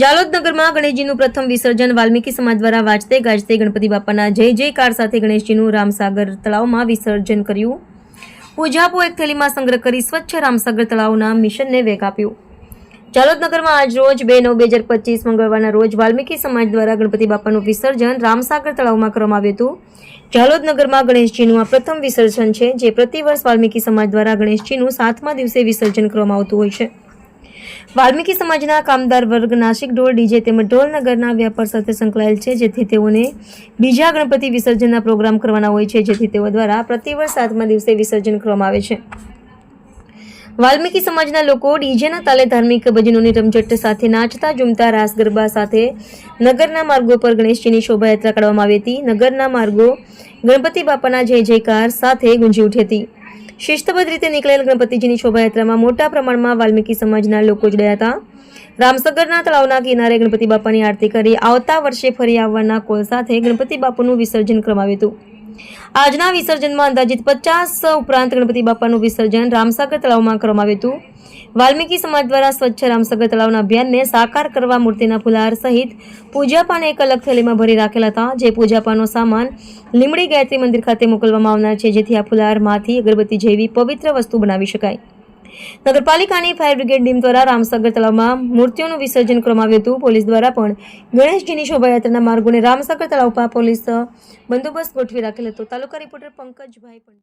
જાલોદ નગરમાં ગણેશજીનું પ્રથમ વિસર્જન વાલ્મીકી સમાજ દ્વારા વાજતે ગાજતે ગણપતિ બાપાના જય જયકાર સાથે ગણેશજીનું રામસાગર તળાવમાં વિસર્જન કર્યું. પૂજાપો એક થેલીમાં સંગ્રહ કરી સ્વચ્છ રામસાગર તળાવના મિશનને વેગ આપ્યો. જાલોદ નગરમાં આજ રોજ બે નવ બે હજાર પચીસ મંગળવારના રોજ વાલ્મીકી સમાજ દ્વારા ગણપતિ બાપાનું વિસર્જન રામસાગર તળાવમાં કરવામાં આવ્યું હતું. જાલોદ નગરમાં ગણેશજીનું આ પ્રથમ વિસર્જન છે, જે પ્રતિવર્ષ વાલ્મીકી સમાજ દ્વારા ગણેશજીનું સાતમા દિવસે વિસર્જન કરવામાં આવતું હોય છે. વાલ્મીકી સમાજના કામદાર વર્ગ નાસિક ઢોલ ડીજે તેમજ ઢોલનગરના વ્યાપાર સાથે સંકળાયેલ છે, જેથી તેઓને બીજા ગણપતિ વિસર્જનના પ્રોગ્રામ કરવાના હોય છે, જેથી તેઓ દ્વારા પ્રતિવર્ષ સાતમા દિવસે વિસર્જન કરવામાં આવે છે. વાલ્મીકી સમાજના લોકો ડીજેના તાલે ધાર્મિક ભજનોની રમઝટ સાથે નાચતા, ઝૂમતા, રાસ ગરબા સાથે નગરના માર્ગો પર ગણેશજીની શોભાયાત્રા કાઢવામાં આવી હતી. નગરના માર્ગો ગણપતિ બાપાના જય જયકાર સાથે ગુંજી ઉઠી હતી. શિસ્તબદ્ધ રીતે નીકળેલ ગણપતિજીની શોભાયાત્રામાં મોટા પ્રમાણમાં વાલ્મીકી સમાજના લોકો જોડાયા હતા. રામસગરના તળાવના કિનારે ગણપતિ બાપાની આરતી કરી આવતા વર્ષે ફરી આવવાના કોલ સાથે ગણપતિ બાપાનું વિસર્જન કરવામાં આવ્યું હતું. આજના વિસર્જનમાં અંદાજિત પચાસ ઉપરાંત ગણપતિ બાપાનું વિસર્જન રામસાગર તળાવમાં કરવામાં આવ્યું હતું. વાલ્મીકી સમાજ દ્વારા સ્વચ્છ રામસાગર તળાવના અભિયાનને સાકાર કરવા મૂર્તિના ફુલાર સહિત પૂજાપાને એક અલગ થેલીમાં ભરી રાખેલા હતા, જે પૂજાપાનો સામાન લીમડી ગાયત્રી મંદિર ખાતે મોકલવામાં આવનાર છે, જેથી આ ફુલારમાંથી અગરબત્તી જેવી પવિત્ર વસ્તુ બનાવી શકાય. નગરપાલિકાની ફાયર બ્રિગેડ ટીમ દ્વારા રામસાગર તળાવમાં મૂર્તિઓનું વિસર્જન કરવામાં આવ્યું હતું. પોલીસ દ્વારા પણ ગણેશજીની શોભાયાત્રાના માર્ગોને રામસાગર તળાવ પર પોલીસ બંદોબસ્ત ગોઠવી રાખેલ હતો. તાલુકા રિપોર્ટર પંકજભાઈ પંડ્યા.